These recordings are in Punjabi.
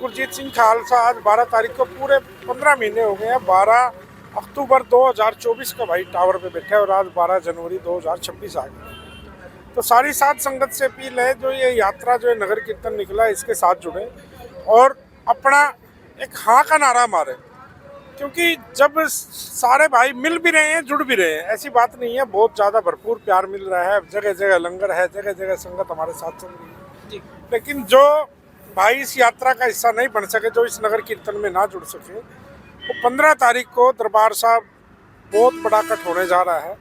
गुरजीत सिंह खालसा आज 12 तारीख को पूरे 15 महीने हो गए हैं। 12 अक्टूबर 2024 का भाई टावर पे बैठे हैं और आज 12 जनवरी 2026 आ गए तो सारी सात संगत से अपील है जो ये यात्रा जो है नगर कीर्तन निकला इसके साथ जुड़े और अपना एक हाँ का नारा मारे। क्योंकि जब सारे भाई मिल भी रहे हैं जुड़ भी रहे हैं ऐसी बात नहीं है। बहुत ज़्यादा भरपूर प्यार मिल रहा है। जगह जगह लंगर है जगह जगह संगत हमारे साथ चल रही है। लेकिन जो भाई इस यात्रा का हिस्सा नहीं बन सके, जो इस नगर कीर्तन में ना जुड़ सके। वो पंद्रह तारीख को दरबार साहब बहुत बड़ा कट होने जा रहा है।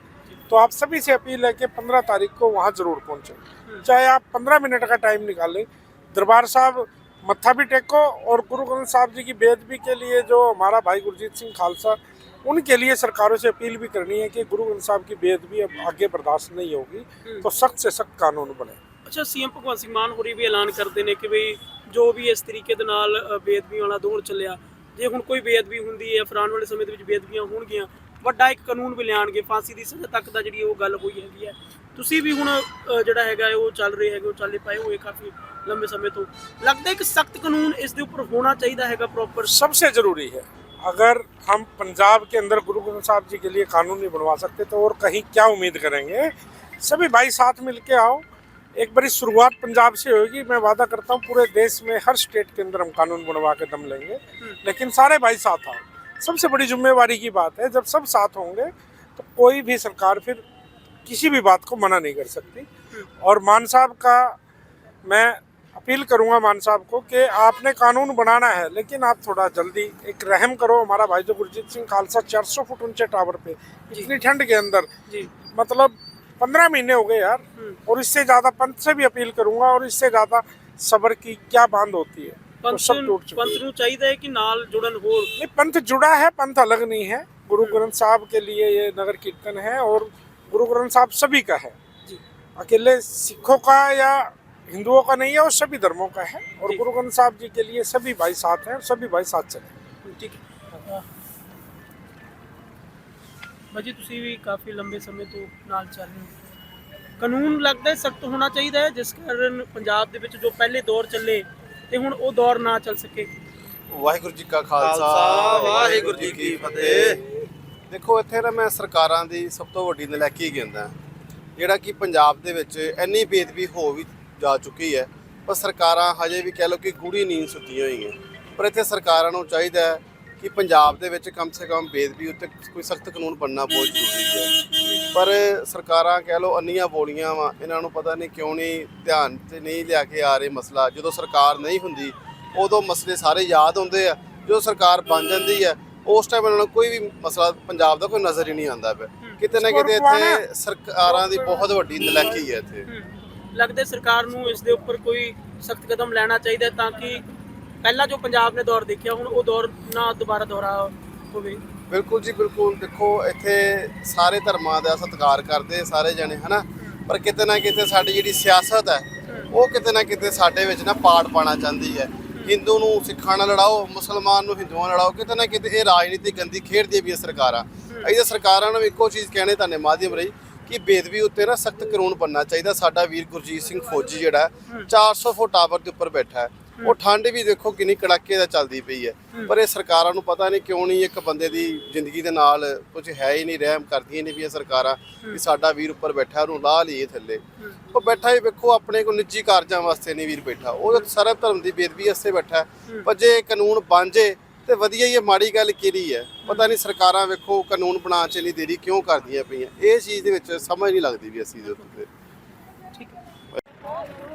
तो आप सभी से अपील है कि पंद्रह तारीख को वहाँ ज़रूर पहुँचे। चाहे आप पंद्रह मिनट का टाइम निकालें, दरबार साहब मत्था भी टेको और गुरु ग्रंथ साहब जी की बेदबी के लिए जो हमारा भाई गुरजीत सिंह खालसा, उनके लिए सरकारों से अपील भी करनी है कि गुरु ग्रंथ साहब की बेदबी अब आगे बर्दाश्त नहीं होगी। तो सख्त से सख्त कानून बने। ਅੱਛਾ ਸੀਐਮ ਭਗਵੰਤ ਸਿੰਘ ਮਾਨ ਹੋਰੀ ਵੀ ਐਲਾਨ ਕਰਦੇ ਨੇ ਕਿ ਵੀ ਜੋ ਵੀ ਇਸ ਤਰੀਕੇ ਦੇ ਨਾਲ ਅ, ਬੇਅਦਬੀ ਵਾਲਾ ਦੌਰ ਚੱਲਿਆ ਜੇ ਹੁਣ ਕੋਈ ਬੇਅਦਬੀ ਹੁੰਦੀ ਹੈ ਫਰਾਨ ਵਾਲੇ ਸਮੇਂ ਦੇ ਵਿੱਚ ਬੇਅਦਬੀਆਂ ਹੋਣਗੀਆਂ ਵੱਡਾ ਇੱਕ ਕਾਨੂੰਨ ਵੀ ਲਿਆਣਗੇ ਫਾਂਸੀ ਦੀ ਸਜ਼ਾ ਤੱਕ ਦਾ ਜਿਹੜੀ ਉਹ ਗੱਲ ਹੋਈ ਹੈਗੀ ਹੈ ਤੁਸੀਂ ਵੀ ਹੁਣ ਅ, ਜਿਹੜਾ ਹੈਗਾ ਹੈ ਉਹ ਚੱਲ ਰਹੇ ਹੈਗੇ ਉਹ ਚੱਲੇ ਪਏ ਹੋਏ ਕਾਫੀ ਲੰਬੇ ਸਮੇਂ ਤੋਂ ਲੱਗਦਾ ਇੱਕ ਸਖਤ ਕਾਨੂੰਨ ਇਸ ਦੇ ਉੱਪਰ ਹੋਣਾ ਚਾਹੀਦਾ ਹੈਗਾ ਪ੍ਰੋਪਰ सबसे जरूरी है अगर हम पंजाब के अंदर गुरु ग्रंथ साहब जी के लिए कानून नहीं बनवा सकते तो और कहीं क्या उम्मीद करेंगे सभी भाई साथ मिल के आओ एक बड़ी शुरुआत पंजाब से होगी। मैं वादा करता हूँ पूरे देश में हर स्टेट के अंदर हम कानून बनवा के दम लेंगे। लेकिन सारे भाई साथ आओ। सबसे बड़ी जिम्मेवारी की बात है जब सब साथ होंगे तो कोई भी सरकार फिर किसी भी बात को मना नहीं कर सकती। और मान साहब का मैं अपील करूँगा मान साहब को कि आपने कानून बनाना है लेकिन आप थोड़ा जल्दी एक रहम करो। हमारा भाई जो गुरजीत सिंह खालसा 400 फुट ऊँचे टावर पे इतनी ठंड के अंदर मतलब पंद्रह महीने हो गए यार और इससे ज़्यादा पंथ से भी अपील करूंगा और इससे ज़्यादा सब्र की क्या बांध होती है तो ਪੰਥ सब टूट चुका ਪੰਥ ਨੂੰ ਚਾਹੀਦਾ ਹੈ ਕਿ ਨਾਲ ਜੁੜਨ ਹੋਰ नहीं पंथ जुड़ा है पंथ अलग नहीं है गुरु ग्रंथ साहब के लिए ये नगर कीर्तन है और गुरु ग्रंथ साहब सभी का है जी अकेले सिखों का या हिंदुओं का नहीं है वो सभी धर्मों का है और जी। गुरु ग्रंथ साहब जी के लिए सभी भाई साथ हैं और सभी भाई साथ चले ਠੀਕ ਹੈ ਭਾਜੀ ਤੁਸੀਂ ਵੀ ਕਾਫੀ ਲੰਬੇ ਸਮੇਂ ਤੋਂ ਨਾਲ ਚੱਲ ਰਹੇ ਹੋ। ਕਾਨੂੰਨ ਲੱਗਦਾ ਹੈ ਸਖਤ ਹੋਣਾ ਚਾਹੀਦਾ ਹੈ ਜਿਸ ਕਾਰਨ ਪੰਜਾਬ ਦੇ ਵਿੱਚ ਜੋ ਪਹਿਲੇ ਦੌਰ ਚੱਲੇ ਤੇ ਹੁਣ ਉਹ ਦੌਰ ਨਾ ਚੱਲ ਸਕੇ। ਵਾਹਿਗੁਰੂ ਜੀ ਕਾ ਖਾਲਸਾ ਵਾਹਿਗੁਰੂ ਜੀ ਕੀ ਫਤਿਹ। ਦੇਖੋ ਇੱਥੇ ਨਾ ਮੈਂ ਸਰਕਾਰਾਂ ਦੀ ਸਭ ਤੋਂ ਵੱਡੀ ਨਲਾਇਕੀ ਗਿਣਦਾ ਜਿਹੜਾ ਕਿ ਪੰਜਾਬ ਦੇ ਵਿੱਚ ਇੰਨੀ ਬੇਦਬੀ ਹੋ ਵੀ ਜਾ ਚੁੱਕੀ ਹੈ ਪਰ ਸਰਕਾਰਾਂ ਹਜੇ ਵੀ ਕਹਿ ਲਓ ਕਿ ਗੂੜੀ ਨੀਂਦ ਸੁੱਤੀਆਂ ਹੋਈਆਂ। ਪਰ ਇੱਥੇ ਸਰਕਾਰਾਂ ਨੂੰ ਚਾਹੀਦਾ ਹੈ ਕਿ ਪੰਜਾਬ ਦੇ ਵਿੱਚ ਕਮ ਸੇ ਕਮ ਬੇਦਬੀ ਉੱਤੇ ਕੋਈ ਸਖਤ ਕਾਨੂੰਨ ਬਣਨਾ ਬਹੁਤ ਜ਼ਰੂਰੀ ਹੈ। ਪਰ ਸਰਕਾਰਾਂ ਕਹਿ ਲਓ ਅੰਨੀਆਂ ਬੋਲੀਆਂ ਵਾ ਇਹਨਾਂ ਨੂੰ ਪਤਾ ਨਹੀਂ ਕਿਉਂ ਨਹੀਂ ਧਿਆਨ ਤੇ ਨਹੀਂ ਲਿਆ ਕੇ ਆ ਰਹੇ ਮਸਲਾ। ਜਦੋਂ ਸਰਕਾਰ ਨਹੀਂ ਹੁੰਦੀ ਉਦੋਂ ਮਸਲੇ ਸਾਰੇ ਯਾਦ ਹੁੰਦੇ ਆ। ਜਦੋਂ ਸਰਕਾਰ ਬਣ ਜਾਂਦੀ ਹੈ ਉਸ ਟਾਈਮ ਇਹਨਾਂ ਨੂੰ ਕੋਈ ਵੀ ਮਸਲਾ ਪੰਜਾਬ ਦਾ ਕੋਈ ਨਜ਼ਰ ਹੀ ਨਹੀਂ ਆਉਂਦਾ ਪਿਆ। ਕਿਤੇ ਨਾ ਕਿਤੇ ਇੱਥੇ ਸਰਕਾਰਾਂ ਦੀ ਬਹੁਤ ਵੱਡੀ ਨਲਾਇਕੀ ਹੈ ਇੱਥੇ। ਲੱਗਦਾ ਸਰਕਾਰ ਨੂੰ ਇਸ ਦੇ ਉੱਪਰ ਕੋਈ ਸਖਤ ਕਦਮ ਲੈਣਾ ਚਾਹੀਦਾ ਤਾਂ ਕਿ ਪਹਿਲਾਂ ਜੋ ਪੰਜਾਬ ਨੇ ਦੌਰ ਦੇਖਿਆ ਹੁਣ ਉਹ ਦੌਰ ਨਾ ਦੁਬਾਰਾ ਦੁਹਰਾ ਹੋਵੇ। ਬਿਲਕੁਲ ਜੀ ਬਿਲਕੁਲ। ਦੇਖੋ ਇੱਥੇ ਸਾਰੇ ਧਰਮਾਂ ਦਾ ਸਤਿਕਾਰ ਕਰਦੇ ਸਾਰੇ ਜਣੇ ਹਨਾ? ਪਰ ਕਿਤੇ ਨਾ ਕਿਤੇ ਸਾਡੀ ਜਿਹੜੀ ਸਿਆਸਤ ਹੈ ਉਹ ਕਿਤੇ ਨਾ ਕਿਤੇ ਸਾਡੇ ਵਿੱਚ ਨਾ ਪਾੜ ਪਾਣਾ ਚਾਹੁੰਦੀ ਹੈ। ਹਿੰਦੂ ਨੂੰ ਸਿੱਖਾਂ ਨਾਲ ਲੜਾਓ ਮੁਸਲਮਾਨ ਨੂੰ ਹਿੰਦੂਆਂ ਨਾਲ ਲੜਾਓ ਕਿਤੇ ਨਾ ਕਿਤੇ ਇਹ ਰਾਜਨੀਤੀ ਗੰਦੀ ਖੇਡਦੀ ਵੀ ਸਰਕਾਰਾਂ। ਇਹਦੇ ਸਰਕਾਰਾਂ ਨੂੰ ਇੱਕੋ ਚੀਜ਼ ਕਹਿਣੇ ਤੁਹਾਡੇ ਮਾਧਿਅਮ ਰਹੀ ਕਿ ਬੇਦਬੀ ਉੱਤੇ ਨਾ ਸਖਤ ਕਾਨੂੰਨ ਬਣਨਾ ਚਾਹੀਦਾ। ਸਾਡਾ ਵੀਰ ਗੁਰਜੀਤ ਸਿੰਘ ਫੌਜੀ ਜਿਹੜਾ ਹੈ, 400 ਫੁੱਟ ਟਾਵਰ ਦੇ ਉੱਪਰ ਬੈਠਾ ਹੈ। ਉਹ ਠੰਡ ਵੀ ਦੇਖੋ ਕਿੰਨੀ ਕੜਾਕੇ ਦਾ ਚੱਲਦੀ ਪਈ ਹੈ। ਪਰ ਇਹ ਸਰਕਾਰਾਂ ਨੂੰ ਪਤਾ ਨਹੀਂ ਕਿਉਂ ਨਹੀਂ ਇੱਕ ਬੰਦੇ ਦੀ ਜ਼ਿੰਦਗੀ ਦੇ ਨਾਲ ਕੁਝ ਹੈ ਹੀ ਨਹੀਂ ਰਹਿਮ ਕਰਦੀਆਂ ਨਹੀਂ ਵੀ ਇਹ ਸਰਕਾਰਾਂ ਕਿ ਸਾਡਾ ਵੀਰ ਉੱਪਰ ਬੈਠਾ ਉਹਨੂੰ ਲਾਹ ਲਈਏ ਥੱਲੇ। ਉਹ ਬੈਠਾ ਹੀ ਵੇਖੋ ਆਪਣੇ ਕੋ ਨਿੱਜੀ ਕਾਰਜਾਂ ਵਾਸਤੇ ਨਹੀਂ ਵੀਰ ਬੈਠਾ। ਉਹ ਸਰਬ ਧਰਮ ਦੀ ਬੇਦਬੀ ਵਾਸਤੇ ਬੈਠਾ। ਪਰ ਜੇ ਕਾਨੂੰਨ ਬਣ ਜੇ ਤੇ ਵਧੀਆ ਹੀ ਇਹ ਮਾੜੀ ਗੱਲ ਕਿਹੜੀ ਹੈ? ਪਤਾ ਨਹੀਂ ਸਰਕਾਰਾਂ ਵੇਖੋ ਕਾਨੂੰਨ ਬਣਾ ਚ ਨਹੀਂ ਦੇਰੀ ਕਿਉਂ ਕਰਦੀਆਂ ਪਈਆਂ। ਇਹ ਚੀਜ਼ ਦੇ ਵਿੱਚ ਸਮਝ ਨਹੀਂ ਲੱਗਦੀ ਵੀ ਅਸੀਂ ਦੇ ਉੱਤੇ। ਠੀਕ ਹੈ।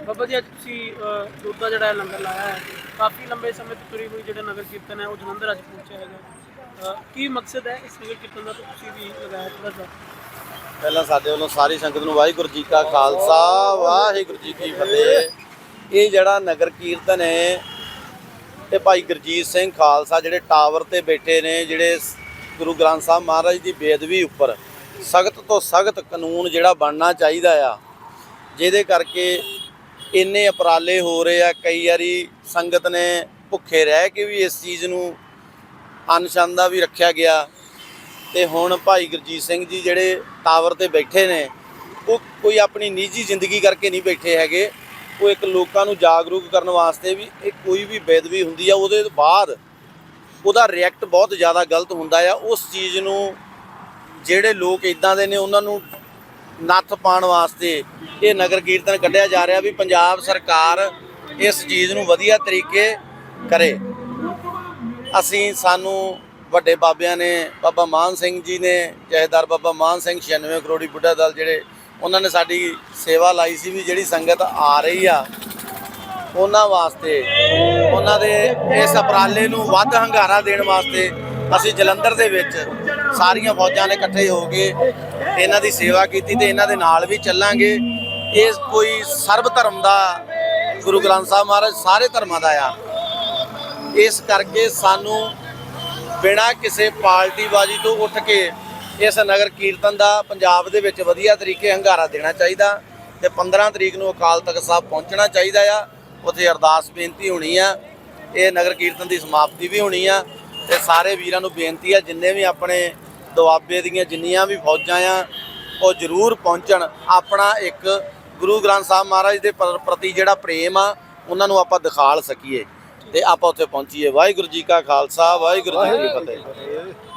ਬਾਬਾ ਜੀ ਅੱਜ ਤੁਸੀਂ ਅ, ਦੁੱਧ ਦਾ ਜਿਹੜਾ ਹੈ ਲੰਗਰ ਲਾਇਆ ਹੈ। ਕਾਫੀ ਲੰਬੇ ਸਮੇਂ ਤੋਂ ਤੁਰੀ ਹੋਈ ਜਿਹੜਾ ਨਗਰ ਕੀਰਤਨ ਹੈ ਉਹ ਜਲੰਧਰ ਅੱਜ ਪਹੁੰਚਿਆ ਹੈਗਾ। ਅ, ਕੀ ਮਕਸਦ ਹੈ ਇਸ ਨਗਰ ਕੀਰਤਨ ਦਾ ਤਾਂ ਤੁਸੀਂ ਵੀ ਲਗਾਇਆ ਥੋੜਾ ਜਿਹਾ? ਪਹਿਲਾਂ ਸਾਡੇ ਵੱਲੋਂ ਸਾਰੀ ਸੰਗਤ ਨੂੰ ਵਾਹਿਗੁਰੂ ਜੀ ਕਾ ਖਾਲਸਾ ਵਾਹਿਗੁਰੂ ਜੀ ਕੀ ਫਤਿਹ। ਇਹ ਜਿਹੜਾ ਨਗਰ ਕੀਰਤਨ ਹੈ ਇਹ ਭਾਈ ਗੁਰਜੀਤ ਸਿੰਘ ਖਾਲਸਾ ਜਿਹੜੇ ਟਾਵਰ ਤੇ ਬੈਠੇ ਨੇ ਜਿਹੜੇ ਸ- ਗੁਰੂ ਗ੍ਰੰਥ ਸਾਹਿਬ ਮਹਾਰਾਜ ਦੀ ਬੇਅਦਬੀ ਉੱਪਰ ਸਖਤ ਤੋਂ ਸਖਤ ਕਾਨੂੰਨ ਜਿਹੜਾ ਬਣਨਾ ਚਾਹੀਦਾ ਆ ਜਿਹਦੇ ਕਰਕੇ ਇੰਨੇ ਉਪਰਾਲੇ ਹੋ ਰਹੇ ਆ, ਕਈ ਵਾਰੀ ਸੰਗਤ ਨੇ ਭੁੱਖੇ ਰਹਿ ਕੇ ਵੀ ਇਸ ਚੀਜ਼ ਨੂੰ ਅਨਸ਼ਨ ਦਾ ਵੀ ਰੱਖਿਆ ਗਿਆ। ਤੇ ਹੁਣ ਭਾਈ ਗੁਰਜੀਤ ਸਿੰਘ ਜੀ ਜਿਹੜੇ ਟਾਵਰ ਤੇ ਬੈਠੇ ਨੇ, ਉਹ ਕੋਈ ਆਪਣੀ ਨਿੱਜੀ ਜ਼ਿੰਦਗੀ ਕਰਕੇ ਨਹੀਂ ਬੈਠੇ ਹੈਗੇ। ਉਹ ਇੱਕ ਲੋਕਾਂ ਨੂੰ ਜਾਗਰੂਕ ਕਰਨ ਵਾਸਤੇ ਵੀ ਇਹ ਕੋਈ ਵੀ ਬੇਦਬੀ ਹੁੰਦੀ ਆ, ਉਹਦੇ ਬਾਅਦ ਉਹਦਾ ਰਿਐਕਟ ਬਹੁਤ ਜ਼ਿਆਦਾ ਗਲਤ ਹੁੰਦਾ ਆ। ਉਸ ਚੀਜ਼ ਨੂੰ ਜਿਹੜੇ ਲੋਕ ਇਦਾਂ ਦੇ ਨੇ, ਉਹਨਾਂ ਨੂੰ ਨੱਥ ਪਾਉਣ ਵਾਸਤੇ ਇਹ ਨਗਰ ਕੀਰਤਨ ਕੱਢਿਆ ਜਾ ਰਿਹਾ ਵੀ ਪੰਜਾਬ ਸਰਕਾਰ ਇਸ ਚੀਜ਼ ਨੂੰ ਵਧੀਆ ਤਰੀਕੇ ਕਰੇ। ਅਸੀਂ ਸਾਨੂੰ ਵੱਡੇ ਬਾਬਿਆਂ ਨੇ, ਬਾਬਾ ਮਾਨ ਸਿੰਘ ਜੀ ਨੇ, ਜਹੇਦਾਰ ਬਾਬਾ ਮਾਨ ਸਿੰਘ 96 ਕਰੋੜੀ ਬੁੱਢਾ ਦਲ ਜਿਹੜੇ, ਉਹਨਾਂ ਨੇ ਸਾਡੀ ਸੇਵਾ ਲਾਈ ਸੀ ਵੀ ਜਿਹੜੀ ਸੰਗਤ ਆ ਰਹੀ ਆ, ਉਹਨਾਂ ਵਾਸਤੇ, ਉਹਨਾਂ ਦੇ ਇਸ ਉਪਰਾਲੇ ਨੂੰ ਵੱਧ ਹੰਗਾਰਾ ਦੇਣ ਵਾਸਤੇ ਅਸੀਂ ਜਲੰਧਰ ਦੇ ਵਿੱਚ ਸਾਰੀਆਂ ਫੌਜਾਂ ਨੇ ਇਕੱਠੇ ਹੋ ਕੇ ਇਹਨਾਂ ਦੀ ਸੇਵਾ ਕੀਤੀ ਤੇ ਇਹਨਾਂ ਦੇ ਨਾਲ ਵੀ ਚੱਲਾਂਗੇ। ਇਹ ਕੋਈ ਸਰਬ ਧਰਮ ਦਾ ਗੁਰੂ ਗ੍ਰੰਥ ਸਾਹਿਬ ਮਹਾਰਾਜ ਸਾਰੇ ਧਰਮਾਂ ਦਾ ਆ। ਇਸ ਕਰਕੇ ਸਾਨੂੰ ਬਿਨਾਂ ਕਿਸੇ ਪਾਰਟੀਬਾਜ਼ੀ ਤੋਂ ਉੱਠ ਕੇ ਇਸ ਨਗਰ ਕੀਰਤਨ ਦਾ ਪੰਜਾਬ ਦੇ ਵਿੱਚ ਵਧੀਆ ਤਰੀਕੇ ਹੰਗਾਰਾ ਦੇਣਾ ਚਾਹੀਦਾ ਤੇ 15 ਤਰੀਕ ਨੂੰ ਅਕਾਲ ਤਖਤ ਸਾਹਿਬ ਪਹੁੰਚਣਾ ਚਾਹੀਦਾ ਆ। ਉੱਥੇ ਅਰਦਾਸ ਬੇਨਤੀ ਹੋਣੀ ਆ। ਇਹ ਨਗਰ ਕੀਰਤਨ ਦੀ ਸਮਾਪਤੀ ਵੀ ਹੋਣੀ ਆ ਤੇ ਸਾਰੇ ਵੀਰਾਂ ਨੂੰ ਬੇਨਤੀ ਆ ਜਿੰਨੇ ਵੀ ਆਪਣੇ ਦੁਆਬੇ ਦੀਆਂ ਜਿੰਨੀਆਂ ਵੀ ਫੌਜਾਂ ਆ, ਉਹ ਜ਼ਰੂਰ ਪਹੁੰਚਣ। ਆਪਣਾ ਇੱਕ ਗੁਰੂ ਗ੍ਰੰਥ ਸਾਹਿਬ ਮਹਾਰਾਜ ਦੇ ਪ੍ਰਤੀ ਜਿਹੜਾ ਪ੍ਰੇਮ ਆ, ਉਹਨਾਂ ਨੂੰ ਆਪਾਂ ਦਿਖਾਲ ਸਕੀਏ ਤੇ ਆਪਾਂ ਉੱਥੇ ਪਹੁੰਚੀਏ। ਵਾਹਿਗੁਰੂ ਜੀ ਕਾ ਖਾਲਸਾ, ਵਾਹਿਗੁਰੂ ਜੀ ਕੀ ਫਤਿਹ।